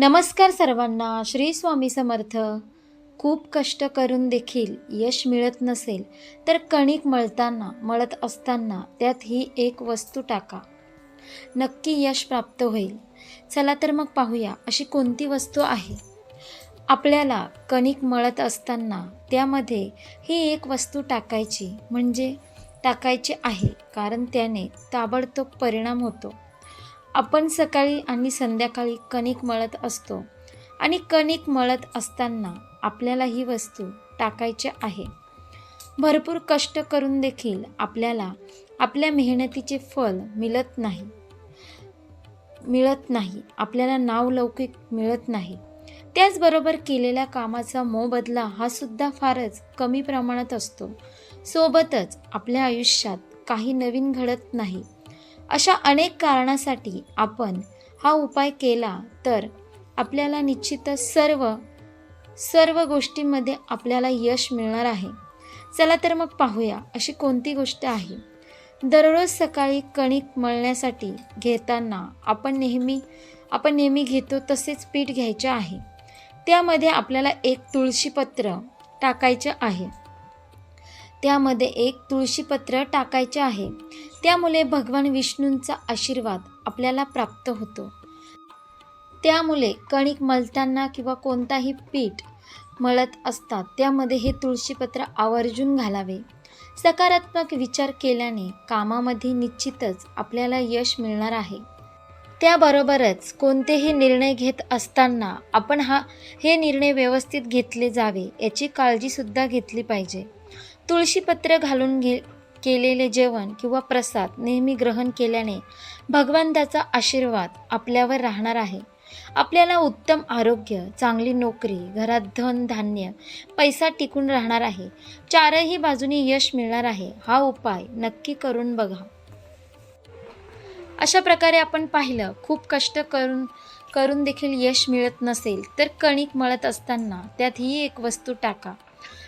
नमस्कार सर्वांना श्री स्वामी समर्थ. खूप कष्ट करून देखील यश मिळत नसेल तर कणिक मळताना मळत असताना त्यात ही एक वस्तू टाका. नक्की यश प्राप्त होईल. चला तर मग पाहूया अशी कोणती वस्तू आहे. आपल्याला कणिक मळत असताना त्यामध्ये ही एक वस्तू टाकायची म्हणजे टाकायची आहे कारण त्याने ताबडतोब परिणाम होतो. आपण सकाळी आणि संध्याकाळी कणिक मळत असतो. आणि कणिक मळत असताना आपल्याला ही वस्तू टाकायची आहे. भरपूर कष्ट करून देखील आपल्याला आपल्या मेहनतीचे फल मिळत नाही. मिळत नाही. आपल्याला नाव लौकिक मिळत नाही. त्याचबरोबर केलेल्या कामाचा मोबदला हा सुद्धा फारच कमी प्रमाणात असतो. सोबतच आपल्या आयुष्यात काही नवीन घडत नाही. अशा अनेक कारणासाठी आपण हा उपाय केला तर आपल्याला निश्चितच सर्व सर्व गोष्टींमध्ये आपल्याला यश मिळणार आहे. चला तर मग पाहूया अशी कोणती गोष्ट आहे. दररोज सकाळी कणिक मळण्यासाठी घेताना आपण नेहमी आपण नेहमी घेतो तसेच पीठ घ्यायचे आहे. त्यामध्ये आपल्याला एक तुळशीपत्र टाकायचं आहे. त्यामध्ये एक तुळशीपत्र टाकायचे आहे. त्यामुळे भगवान विष्णूंचा आशीर्वाद आपल्याला प्राप्त होतो. त्यामुळे कणिक मळताना किंवा कोणताही पीठ मळत असतात त्यामध्ये हे तुळशीपत्र आवर्जून घालावे. सकारात्मक विचार केल्याने कामामध्ये निश्चितच आपल्याला यश मिळणार आहे. त्याबरोबरच कोणतेही निर्णय घेत असताना आपण हा हे निर्णय व्यवस्थित घेतले जावे याची काळजीसुद्धा घेतली पाहिजे. तुळशीपत्र घालून घे केलेले जेवण किंवा प्रसाद नेहमी ग्रहण केल्याने भगवंताचा आशीर्वाद आपल्यावर राहणार आहे. आपल्याला उत्तम आरोग्य चांगली नोकरी घरात धन धान्य पैसा टिकून राहणार आहे. चारही बाजूनी यश मिळणार आहे. हा उपाय नक्की करून बघा. अशा प्रकारे आपण पाहिलं खूप कष्ट करून करून देखील यश मिळत नसेल तर कणिक मळत असताना त्यात ही एक वस्तू टाका.